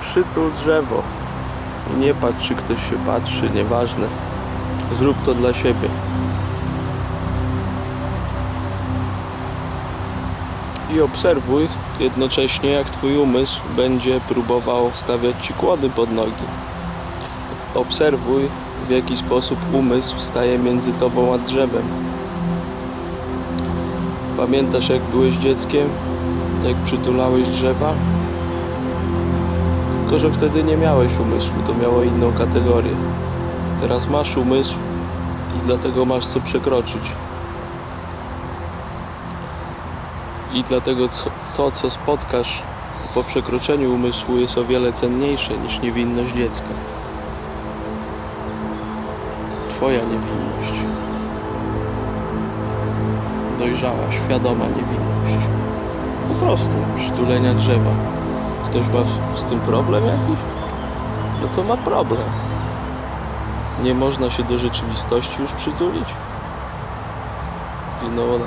Przytul drzewo. Nie patrz, czy ktoś się patrzy, nieważne. Zrób to dla siebie. I obserwuj jednocześnie, jak Twój umysł będzie próbował stawiać Ci kłody pod nogi. Obserwuj, w jaki sposób umysł staje między Tobą a drzewem. Pamiętasz, jak byłeś dzieckiem? Jak przytulałeś drzewa? Tylko, że wtedy nie miałeś umysłu, to miało inną kategorię. Teraz masz umysł i dlatego masz co przekroczyć. I dlatego to, co spotkasz po przekroczeniu umysłu, jest o wiele cenniejsze niż niewinność dziecka. Twoja niewinność. Dojrzała, świadoma niewinność. Po prostu przytulenia drzewa. Ktoś ma z tym problem jakiś? No to ma problem. Nie można się do rzeczywistości już przytulić? Do you know?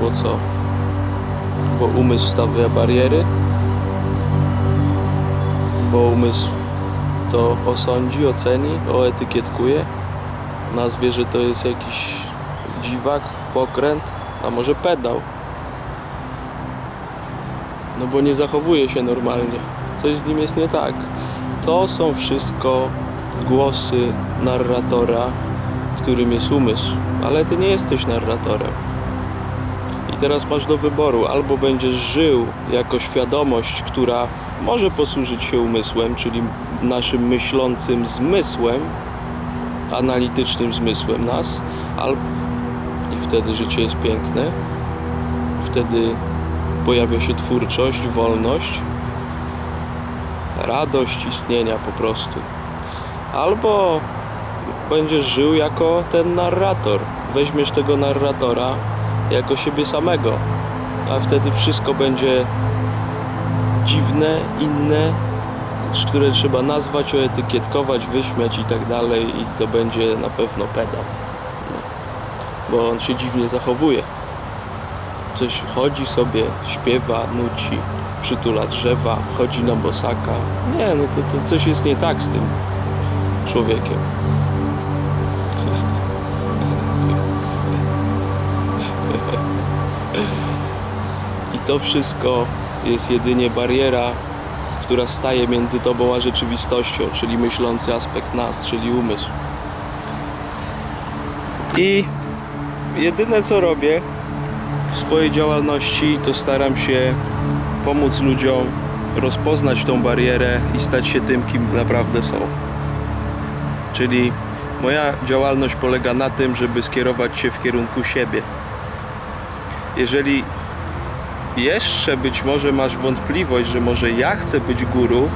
Bo co? Bo umysł stawia bariery? Bo umysł to osądzi, oceni, oetykietkuje? Nazwie, że to jest jakiś dziwak, pokręt, a może pedał? No bo nie zachowuje się normalnie. Coś z nim jest nie tak. To są wszystko głosy narratora, którym jest umysł, ale ty nie jesteś narratorem. I teraz masz do wyboru: albo będziesz żył jako świadomość, która może posłużyć się umysłem, czyli naszym myślącym zmysłem, analitycznym zmysłem nas, al... i wtedy życie jest piękne, wtedy pojawia się twórczość, wolność, radość istnienia po prostu. Albo będziesz żył jako ten narrator. Weźmiesz tego narratora jako siebie samego, a wtedy wszystko będzie dziwne, inne, które trzeba nazwać, oetykietkować, wyśmiać i tak dalej i to będzie na pewno pedał. No. Bo on się dziwnie zachowuje. Coś chodzi sobie, śpiewa, nuci, przytula drzewa, chodzi na bosaka. Nie, no to, to coś jest nie tak z tym człowiekiem. I to wszystko jest jedynie bariera, która staje między tobą a rzeczywistością, czyli myślący aspekt nas, czyli umysł. I jedyne co robię w swojej działalności, to staram się pomóc ludziom rozpoznać tą barierę i stać się tym, kim naprawdę są. Czyli moja działalność polega na tym, żeby skierować się w kierunku siebie. Jeżeli jeszcze być może masz wątpliwość, że może ja chcę być guru,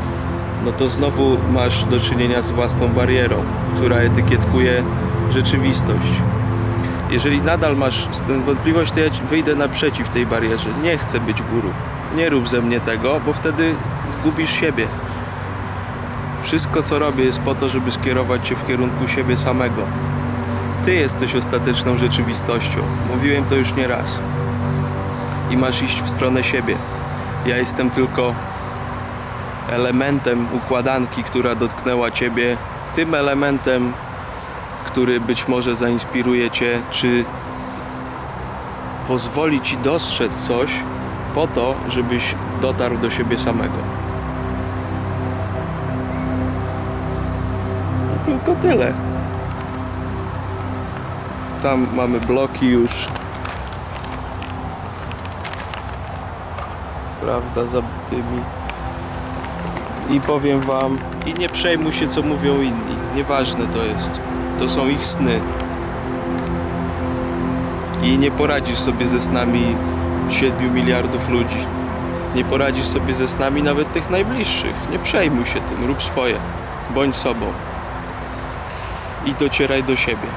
no to znowu masz do czynienia z własną barierą, która etykietkuje rzeczywistość. Jeżeli nadal masz tym wątpliwość, to ja wyjdę naprzeciw tej barierze. Nie chcę być guru. Nie rób ze mnie tego, bo wtedy zgubisz siebie. Wszystko, co robię, jest po to, żeby skierować cię w kierunku siebie samego. Ty jesteś ostateczną rzeczywistością. Mówiłem to już nie raz. I masz iść w stronę siebie. Ja jestem tylko elementem układanki, która dotknęła ciebie, tym elementem, który być może zainspiruje cię, czy pozwoli ci dostrzec coś po to, żebyś dotarł do siebie samego. Tylko tyle. Tam mamy bloki już. Prawda, za tymi. I powiem wam, i nie przejmuj się co mówią inni. Nieważne to jest. To są ich sny. I nie poradzisz sobie ze snami 7 miliardów ludzi. Nie poradzisz sobie ze snami nawet tych najbliższych. Nie przejmuj się tym, rób swoje. Bądź sobą. I docieraj do siebie.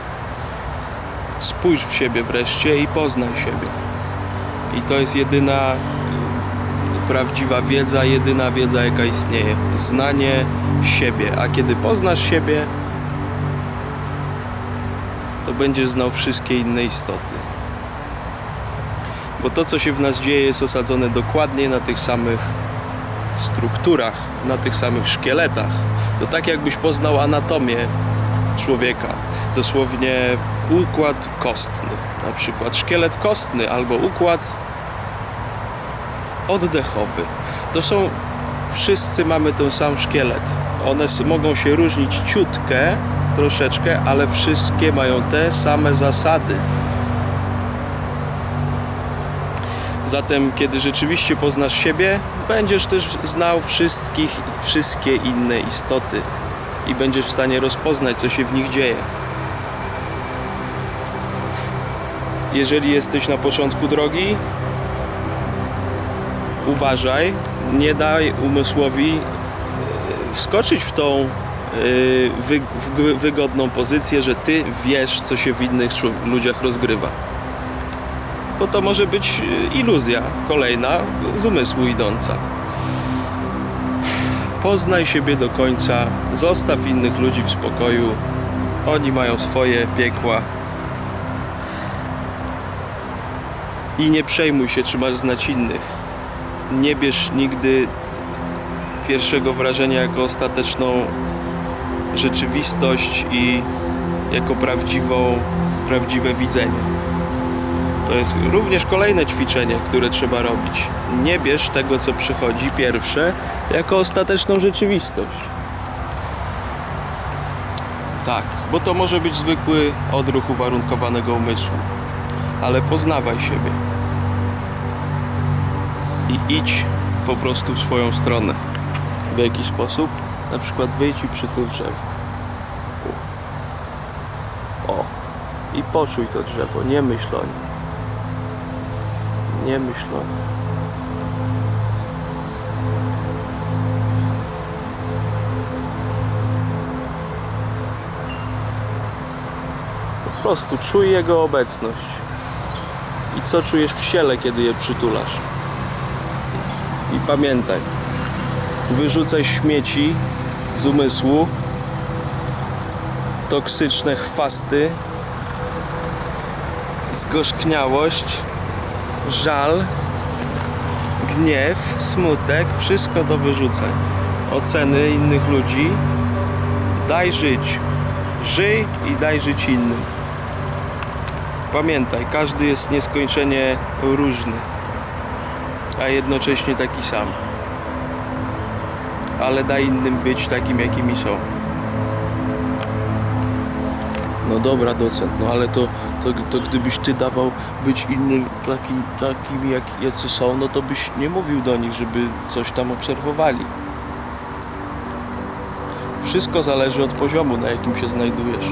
Spójrz w siebie wreszcie i poznaj siebie. I to jest jedyna prawdziwa wiedza, jedyna wiedza jaka istnieje. Znanie siebie. A kiedy poznasz siebie, to będziesz znał wszystkie inne istoty. Bo to, co się w nas dzieje, jest osadzone dokładnie na tych samych strukturach, na tych samych szkieletach. To tak, jakbyś poznał anatomię człowieka. Dosłownie układ kostny, na przykład szkielet kostny albo układ oddechowy. To są, wszyscy mamy ten sam szkielet. One mogą się różnić ciutkę, troszeczkę, ale wszystkie mają te same zasady. Zatem, kiedy rzeczywiście poznasz siebie, będziesz też znał wszystkich, wszystkie inne istoty i będziesz w stanie rozpoznać, co się w nich dzieje. Jeżeli jesteś na początku drogi, uważaj, nie daj umysłowi e, wskoczyć w tą e, wy, w wygodną pozycję, że ty wiesz, co się w innych ludziach rozgrywa. Bo to może być e, iluzja kolejna, z umysłu idąca. Poznaj siebie do końca, zostaw innych ludzi w spokoju. Oni mają swoje piekła. I nie przejmuj się, czy masz znać innych. Nie bierz nigdy pierwszego wrażenia jako ostateczną rzeczywistość i jako prawdziwą, prawdziwe widzenie. To jest również kolejne ćwiczenie, które trzeba robić. Nie bierz tego, co przychodzi pierwsze, jako ostateczną rzeczywistość. Tak, bo to może być zwykły odruch uwarunkowanego umysłu. Ale poznawaj siebie. I idź po prostu w swoją stronę. W jaki sposób? Na przykład wyjdź i przytul drzewo. O. I poczuj to drzewo, nie myśl o nim. Nie myśl o nim. Po prostu czuj jego obecność. I co czujesz w ciele, kiedy je przytulasz. I pamiętaj, wyrzucaj śmieci z umysłu, toksyczne chwasty, zgorzkniałość, żal, gniew, smutek, wszystko to wyrzucaj. Oceny innych ludzi, daj żyć. Żyj i daj żyć innym. Pamiętaj, każdy jest nieskończenie różny, a jednocześnie taki sam. Ale daj innym być takim, jakimi są. No dobra, docent, no ale to, to, to gdybyś ty dawał być innym taki, takimi, jak, jacy są, no to byś nie mówił do nich, żeby coś tam obserwowali. Wszystko zależy od poziomu, na jakim się znajdujesz.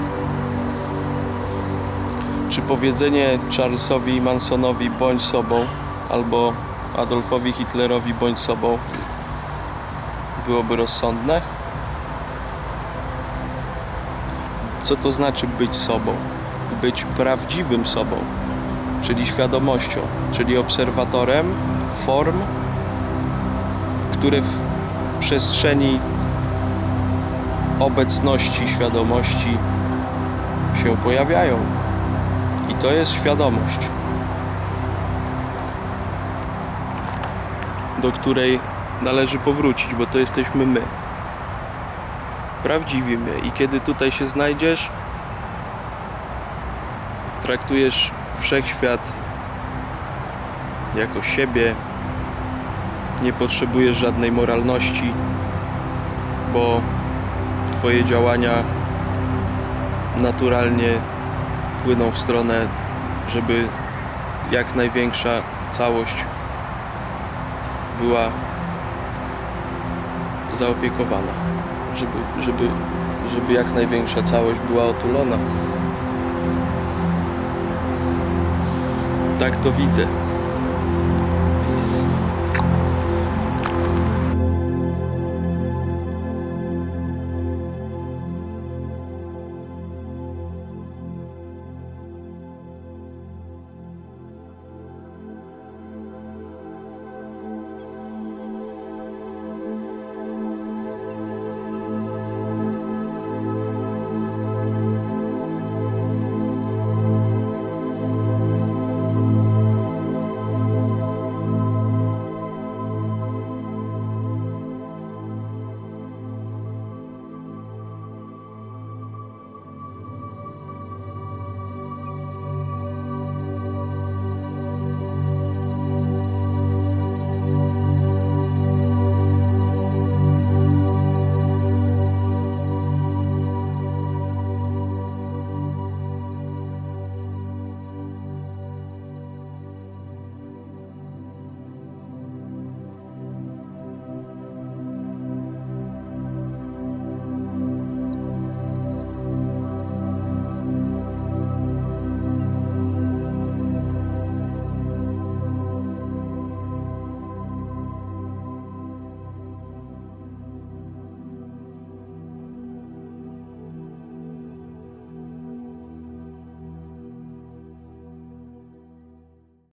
Czy powiedzenie Charlesowi Mansonowi bądź sobą, albo Adolfowi Hitlerowi bądź sobą byłoby rozsądne? Co to znaczy być sobą? Być prawdziwym sobą, czyli świadomością, czyli obserwatorem form, które w przestrzeni obecności świadomości się pojawiają. I to jest świadomość, do której należy powrócić, bo to jesteśmy my. Prawdziwi my. I kiedy tutaj się znajdziesz, traktujesz wszechświat jako siebie, nie potrzebujesz żadnej moralności, bo Twoje działania naturalnie płyną w stronę, żeby jak największa całość była zaopiekowana, żeby, żeby, żeby jak największa całość była otulona. Tak to widzę.